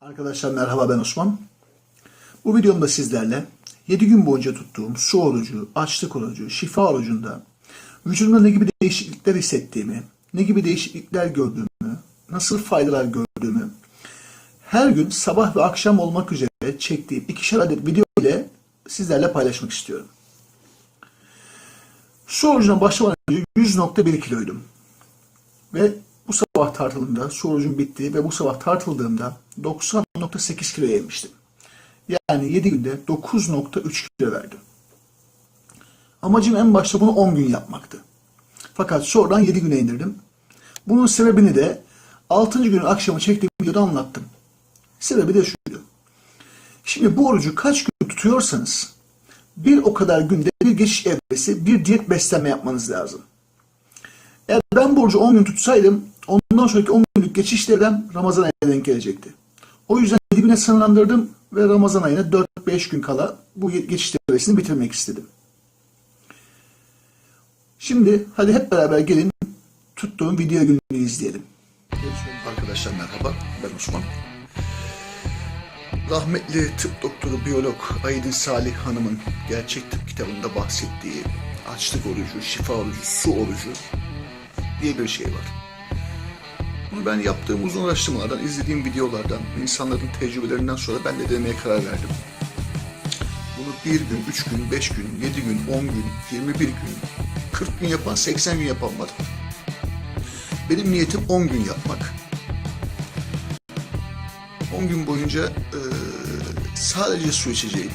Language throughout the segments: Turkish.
Arkadaşlar merhaba ben Osman. Bu videomda sizlerle 7 gün boyunca tuttuğum su orucu, açlık orucu, şifa orucunda vücudumda ne gibi değişiklikler hissettiğimi, ne gibi değişiklikler gördüğümü, nasıl faydalar gördüğümü her gün sabah ve akşam olmak üzere çektiğim ikişer adet video ile sizlerle paylaşmak istiyorum. Su orucuna başlamadan önce 100.1 kiloydum. Ve bu sabah tartıldığımda, su orucum bitti ve bu sabah tartıldığımda 90.8 kiloya inmiştim. Yani 7 günde 9.3 kilo verdim. Amacım en başta bunu 10 gün yapmaktı. Fakat sonradan 7 güne indirdim. Bunun sebebini de 6. günün akşamı çektiğim videoda anlattım. Sebebi de şuydu. Şimdi bu orucu kaç gün tutuyorsanız bir o kadar günde bir geçiş evresi, bir diyet beslenme yapmanız lazım. Eğer ben bu orucu 10 gün tutsaydım ondan sonraki 10 günlük geçiş devrem Ramazan ayına denk gelecekti. O yüzden 7 güne sınırlandırdım ve Ramazan ayına 4-5 gün kala bu geçiş devresini bitirmek istedim. Şimdi hadi hep beraber gelin tuttuğum video gününü izleyelim. Arkadaşlar merhaba ben Osman. Rahmetli tıp doktoru biyolog Aydın Salih Hanım'ın Gerçek Tıp kitabında bahsettiği açlık orucu, şifa orucu, su orucu diye bir şey var. Bunu ben yaptığım uzun araştırmalardan, izlediğim videolardan, insanların tecrübelerinden sonra ben de denemeye karar verdim. Bunu bir gün, üç gün, beş gün, yedi gün, on gün, yirmi bir gün, kırk gün yapan, seksen gün yapan var. Benim niyetim on gün yapmak. 10 gün boyunca e, sadece su içeceğim.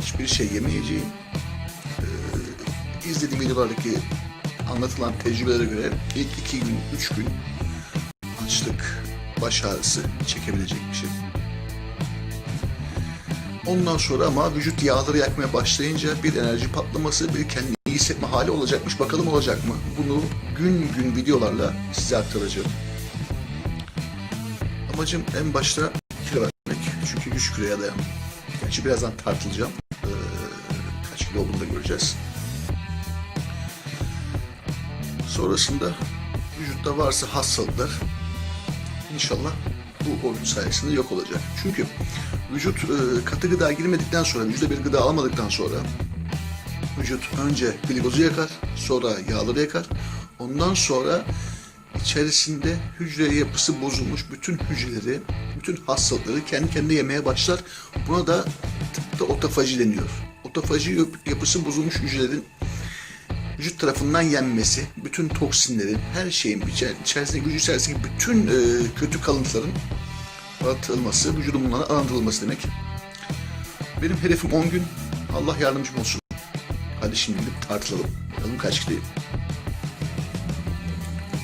Hiçbir şey yemeyeceğim. E, izlediğim videolardaki anlatılan tecrübelere göre ilk iki gün, üç gün baş ağrısı çekebilecekmişim. Ondan sonra ama vücut yağları yakmaya başlayınca bir enerji patlaması, bir kendini iyi hissetme hali olacakmış. Bakalım olacak mı? Bunu gün gün videolarla size aktaracağım. Amacım en başta kilo vermek. Çünkü 100 kiloya dayan. Gerçi birazdan tartılacağım. Ee, kaç kilo olduğunu da göreceğiz. Sonrasında vücutta varsa hastalıklar inşallah bu oruç sayesinde yok olacak. Çünkü vücut e, katı gıda girmedikten sonra, vücuda bir gıda almadıktan sonra vücut önce glikozu yakar, sonra yağları yakar. Ondan sonra içerisinde hücre yapısı bozulmuş bütün hücreleri, bütün hastalıkları kendi kendine yemeye başlar. Buna da tıpta otofaji deniyor. Otofaji yap- yapısı bozulmuş hücrelerin vücut tarafından yenmesi, bütün toksinlerin, her şeyin içer- içerisinde, vücut içerisindeki bütün e, kötü kalıntıların atılması, vücudun bunlara arındırılması demek. Benim hedefim 10 gün. Allah yardımcım olsun. Hadi şimdi tartılalım. Bakalım kaç kiloyum.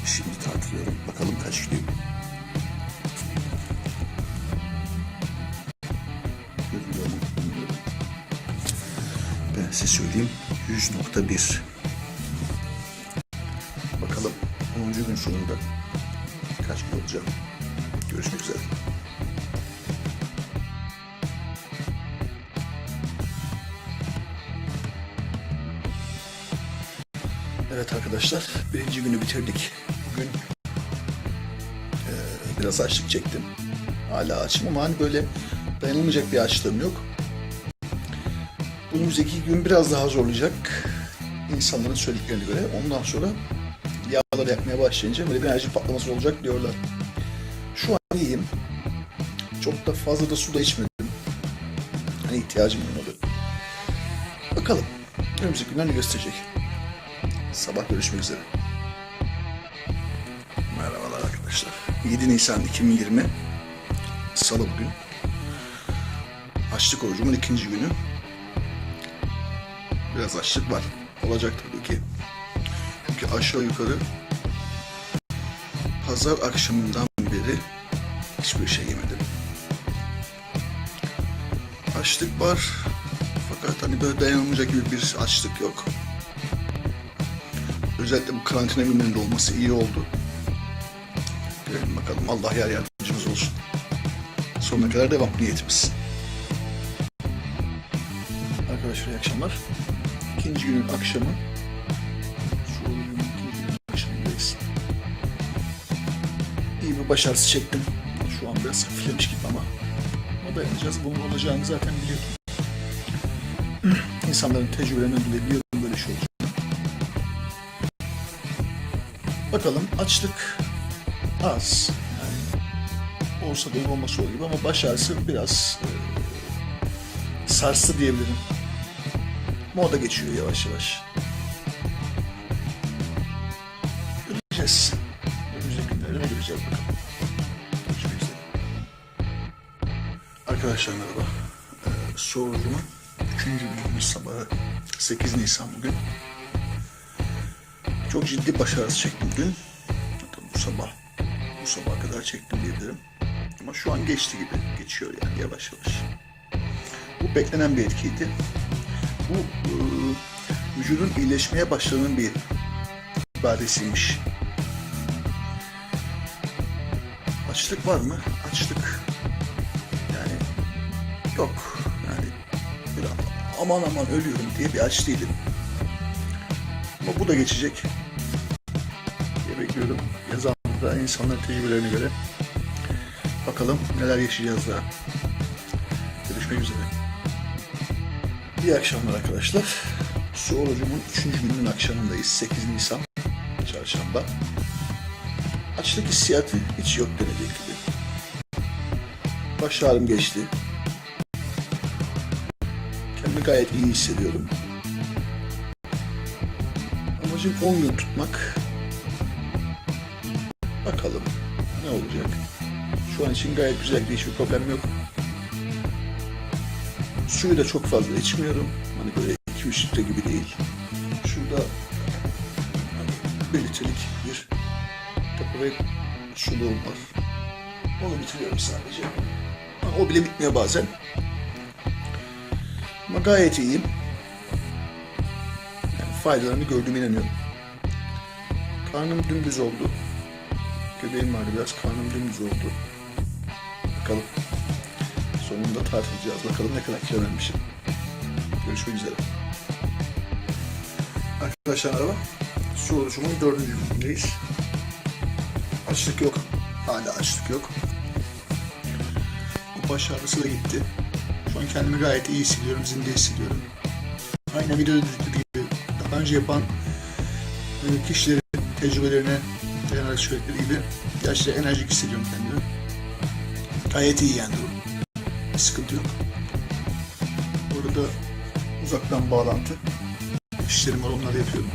Şimdi tartılıyorum. Bakalım kaç kiloyum. Ben size söyleyeyim. 100.1 10. gün sonunda kaç kilo olacağım. Görüşmek üzere. Evet arkadaşlar, birinci günü bitirdik. Bugün eee, biraz açlık çektim. Hala açım ama hani böyle dayanılmayacak bir açlığım yok. Önümüzdeki gün biraz daha zorlayacak insanların söylediklerine göre. Ondan sonra yağları yakmaya başlayınca böyle bir enerji patlaması olacak diyorlar. Şu an iyiyim. Çok da fazla da su da içmedim. Hani ihtiyacım olmadı. Bakalım. Önümüzdeki günler ne gösterecek. Sabah görüşmek üzere. Merhabalar arkadaşlar. 7 Nisan 2020 Salı bugün. Açlık orucumun ikinci günü. Biraz açlık var. Olacak tabii ki. Çünkü aşağı yukarı pazar akşamından beri hiçbir şey yemedim. Açlık var. Fakat hani böyle dayanılmayacak gibi bir açlık yok. Özellikle bu karantina günlerinde olması iyi oldu. Görelim bakalım. Allah yar yardımcımız olsun. Sonuna kadar devam niyetimiz. Arkadaşlar iyi akşamlar. İkinci günün akşamı. İyi bir başarısı çektim. Şu an biraz hafiflemiş gibi ama dayanacağız. Bunun olacağını zaten biliyordum. İnsanların tecrübelerinden dolayı biliyordum böyle şey olacak. Bakalım açlık az. Yani olsa da olması olur ama baş ağrısı biraz e, sarstı diyebilirim. Moda geçiyor yavaş yavaş. Göreceğiz. Ne göreceğiz bakalım. Görüşmek üzere. Arkadaşlar merhaba. Ee, sorucumun 3. günümüz sabahı 8 Nisan bugün. Çok ciddi baş ağrısı çektim dün. Hatta bu sabah, bu sabaha kadar çektim diyebilirim. Ama şu an geçti gibi. Geçiyor yani yavaş yavaş. Bu beklenen bir etkiydi. Bu e, vücudun iyileşmeye başladığının bir ibadesiymiş. Açlık var mı? Açlık. Yani yok. Yani böyle aman aman ölüyorum diye bir aç değilim. Ama bu da geçecek. Diye bekliyorum. Yazanlarda insanların tecrübelerine göre. Bakalım neler yaşayacağız daha. Görüşmek üzere. İyi akşamlar arkadaşlar. Su orucumun 3. gününün akşamındayız. 8 Nisan. Çarşamba. Açlık hissiyatı hiç yok denecek gibi. Baş ağrım geçti. Kendimi gayet iyi hissediyorum. Amacım 10 gün tutmak. Bakalım ne olacak. Şu an için gayet güzel hiçbir problem yok. Suyu da çok fazla içmiyorum. Hani böyle 2-3 litre gibi değil. Şurada hani bir litrelik bir tapu suluğum var. Onu bitiriyorum sadece. O bile bitmiyor bazen. Ama gayet iyiyim. Yani faydalarını gördüğüme inanıyorum. Karnım dümdüz oldu. Göbeğim vardı biraz. Karnım dümdüz oldu. Bakalım. Sonunda tartılacağız. Bakalım ne kadar kilo vermişim. Görüşmek üzere. Arkadaşlar merhaba. Su oluşumun dördüncü günündeyiz. Açlık yok. Hala açlık yok. Bu baş ağrısı da gitti. Şu an kendimi gayet iyi hissediyorum, zinde hissediyorum. Aynen videoda dediğim gibi daha önce yapan e, kişilerin tecrübelerine dayanarak söyledikleri gibi gerçekten enerjik hissediyorum kendimi. Gayet iyi yani. Bir sıkıntı yok. Burada uzaktan bağlantı. İşlerim var onları yapıyorum.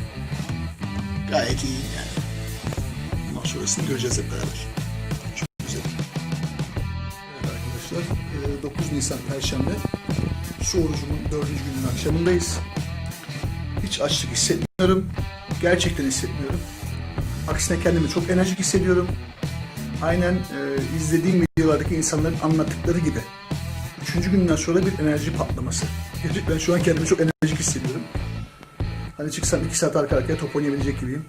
Gayet iyiyim yani. Bundan sonrasını göreceğiz hep beraber. Çok güzel. Evet arkadaşlar, e, 9 Nisan Perşembe su orucumun 4. günün akşamındayız. Hiç açlık hissetmiyorum. Gerçekten hissetmiyorum. Aksine kendimi çok enerjik hissediyorum. Aynen e, izlediğim videolardaki insanların anlattıkları gibi. Üçüncü günden sonra bir enerji patlaması. Gerçekten şu an kendimi çok enerjik hissediyorum. Hani çıksam iki saat arka arkaya top oynayabilecek gibiyim.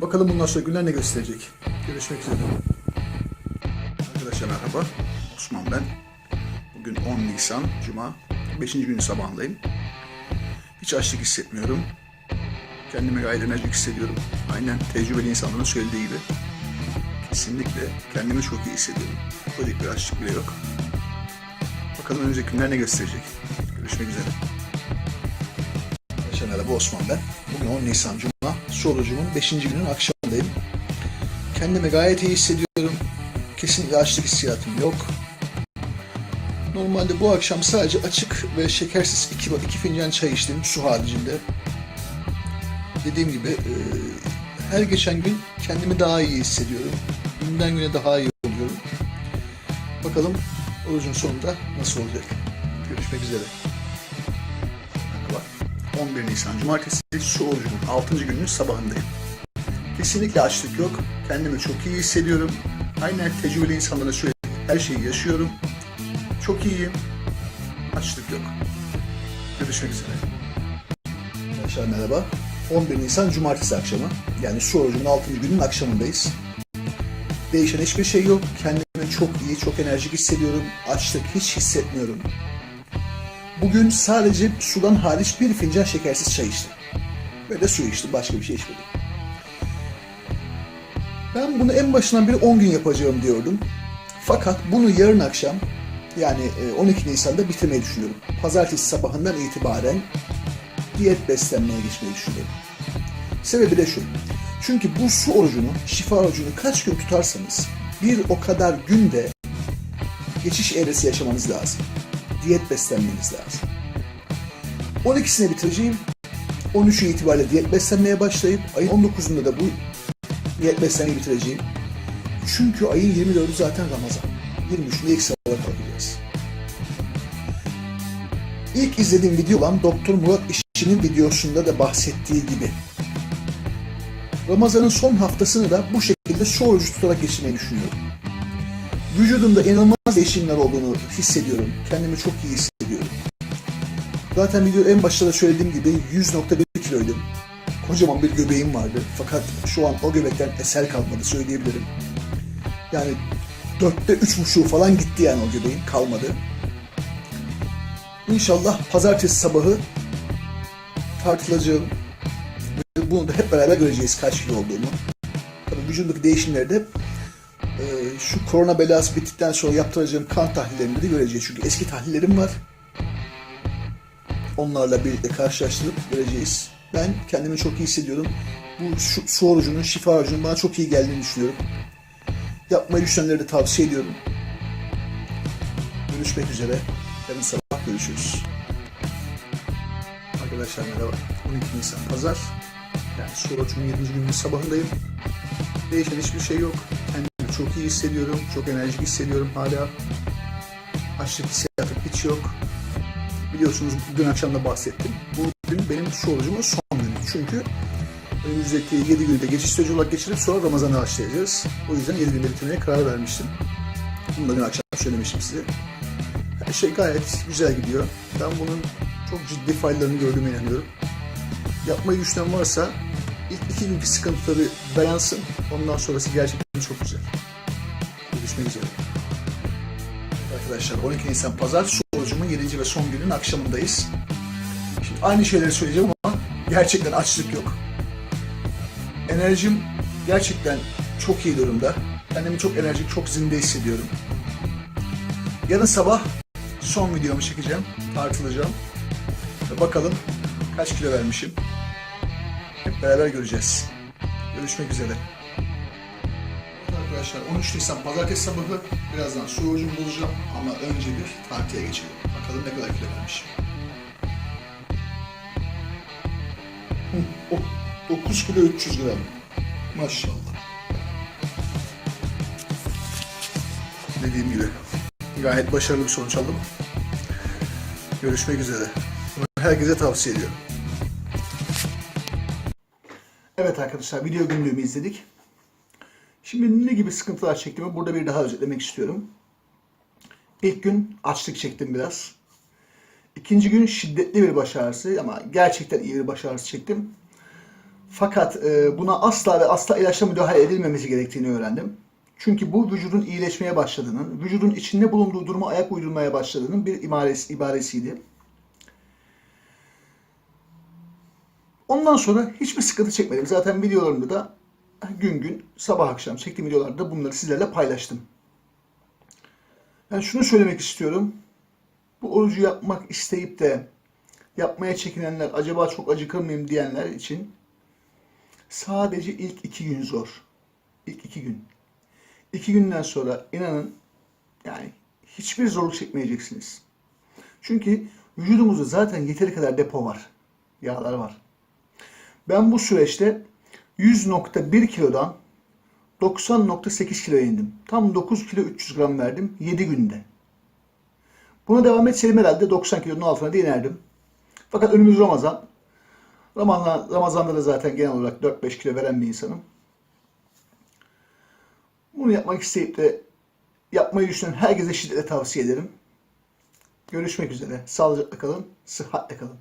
Bakalım bundan sonra günler ne gösterecek. Görüşmek üzere. Arkadaşlar merhaba. Osman ben. Bugün 10 Nisan Cuma. 5. günün sabahındayım. Hiç açlık hissetmiyorum. Kendimi gayet enerjik hissediyorum. Aynen tecrübeli insanların söylediği gibi. Kesinlikle kendimi çok iyi hissediyorum. Ufacık bir açlık bile yok. Bakalım önümüzdeki günler ne gösterecek. Görüşmek üzere. Arkadaşlar merhaba Osman ben. Bugün 10 Nisan Cuma. Solucumun 5. günün akşamındayım. Kendimi gayet iyi hissediyorum. Kesinlikle açlık hissiyatım yok. Normalde bu akşam sadece açık ve şekersiz iki, iki fincan çay içtim su haricinde. Dediğim gibi e, her geçen gün kendimi daha iyi hissediyorum. Günden güne daha iyi oluyorum. Bakalım orucun sonunda nasıl olacak. Görüşmek üzere. Merhaba. 11 Nisan Cumartesi su orucumun 6. gününün sabahındayım. Kesinlikle açlık yok. Kendimi çok iyi hissediyorum. Aynen tecrübeli insanlara söylediğim her şeyi yaşıyorum. Çok iyiyim. Açlık yok. Görüşmek üzere. Arkadaşlar merhaba. 11 Nisan Cumartesi akşamı. Yani su orucumun 6. günün akşamındayız. Değişen hiçbir şey yok. Kendimi çok iyi, çok enerjik hissediyorum. Açlık hiç hissetmiyorum. Bugün sadece sudan hariç bir fincan şekersiz çay içtim. Ve de su içtim. Başka bir şey içmedim. Ben bunu en başından beri 10 gün yapacağım diyordum. Fakat bunu yarın akşam yani e, 12 Nisan'da bitirmeyi düşünüyorum. Pazartesi sabahından itibaren diyet beslenmeye geçmeyi düşünüyorum. Sebebi de şu. Çünkü bu su orucunu, şifa orucunu kaç gün tutarsanız bir o kadar günde geçiş evresi yaşamanız lazım. Diyet beslenmeniz lazım. 12'sine bitireceğim. 13'ü itibariyle diyet beslenmeye başlayıp ayın 19'unda da bu diyet beslenmeyi bitireceğim. Çünkü ayın 24'ü zaten Ramazan. 23'ünde ilk sırada kalacağız. İlk izlediğim video olan Doktor Murat İşçi'nin videosunda da bahsettiği gibi Ramazan'ın son haftasını da bu şekilde su orucu tutarak geçirmeyi düşünüyorum. Vücudumda inanılmaz değişimler olduğunu hissediyorum. Kendimi çok iyi hissediyorum. Zaten video en başta da söylediğim gibi 100.1 kiloydum. Kocaman bir göbeğim vardı. Fakat şu an o göbekten eser kalmadı söyleyebilirim. Yani dörtte üç buçuğu falan gitti yani o göbeğin kalmadı. İnşallah pazartesi sabahı tartılacağım. Bunu da hep beraber göreceğiz kaç kilo olduğunu. Tabii vücudumdaki değişimleri de e, şu korona belası bittikten sonra yaptıracağım kan tahlillerinde de göreceğiz. Çünkü eski tahlillerim var. Onlarla birlikte karşılaştırıp göreceğiz. Ben kendimi çok iyi hissediyorum. Bu şu, su orucunun, şifa orucunun bana çok iyi geldiğini düşünüyorum. Yapmayı düşünenleri de tavsiye ediyorum. Görüşmek üzere. Yarın sabah görüşürüz. Arkadaşlar merhaba. 12 Nisan Pazar. Yani su orucunun 7. gününün sabahındayım. Değişen hiçbir şey yok. Çok iyi hissediyorum. Çok enerjik hissediyorum hala. Açlık hissiyatım hiç yok. Biliyorsunuz dün akşam da bahsettim. Bugün benim su orucumun son günü. Çünkü önümüzdeki 7 günü de geçiş süreci olarak geçirip sonra Ramazan'a başlayacağız. O yüzden 7 günde bitirmeye karar vermiştim. Bunu da dün akşam söylemiştim size. Her şey gayet güzel gidiyor. Ben bunun çok ciddi faydalarını gördüğüme inanıyorum. Yapmayı düşünen varsa ilk iki günkü sıkıntıları dayansın. Ondan sonrası gerçekten çok güzel. Görüşmek üzere. Arkadaşlar 12 Nisan Pazar su orucumun 7. ve son günün akşamındayız. Şimdi aynı şeyleri söyleyeceğim ama gerçekten açlık yok. Enerjim gerçekten çok iyi durumda. Kendimi çok enerjik, çok zinde hissediyorum. Yarın sabah son videomu çekeceğim, tartılacağım. Ve bakalım kaç kilo vermişim. Hep beraber göreceğiz. Görüşmek üzere. Arkadaşlar 13 Nisan Pazartesi sabahı birazdan su orucumu bulacağım ama önce bir tartıya geçelim. Bakalım ne kadar kilo o- 9 kilo 300 gram. Maşallah. Dediğim gibi gayet başarılı bir sonuç aldım. Görüşmek üzere. Herkese tavsiye ediyorum. Evet arkadaşlar video günlüğümü izledik. Şimdi ne gibi sıkıntılar çektiğimi burada bir daha özetlemek istiyorum. İlk gün açlık çektim biraz. İkinci gün şiddetli bir baş ağrısı ama gerçekten iyi bir baş ağrısı çektim. Fakat e, buna asla ve asla ilaçla müdahale edilmemesi gerektiğini öğrendim. Çünkü bu vücudun iyileşmeye başladığının, vücudun içinde bulunduğu duruma ayak uydurmaya başladığının bir imaresi, ibaresiydi. Ondan sonra hiçbir sıkıntı çekmedim. Zaten videolarımda da gün gün sabah akşam çektiğim videolarda bunları sizlerle paylaştım. Ben şunu söylemek istiyorum. Bu orucu yapmak isteyip de yapmaya çekinenler, acaba çok acıkır mıyım diyenler için sadece ilk iki gün zor. İlk iki gün. İki günden sonra inanın yani hiçbir zorluk çekmeyeceksiniz. Çünkü vücudumuzda zaten yeteri kadar depo var. Yağlar var. Ben bu süreçte 100.1 kilodan 90.8 kiloya indim. Tam 9 kilo 300 gram verdim 7 günde. Buna devam etseydim herhalde 90 kilonun altına da inerdim. Fakat önümüz Ramazan. Ramazan Ramazan'da da zaten genel olarak 4-5 kilo veren bir insanım. Bunu yapmak isteyip de yapmayı düşünen herkese şiddetle tavsiye ederim. Görüşmek üzere. Sağlıcakla kalın, sıhhatle kalın.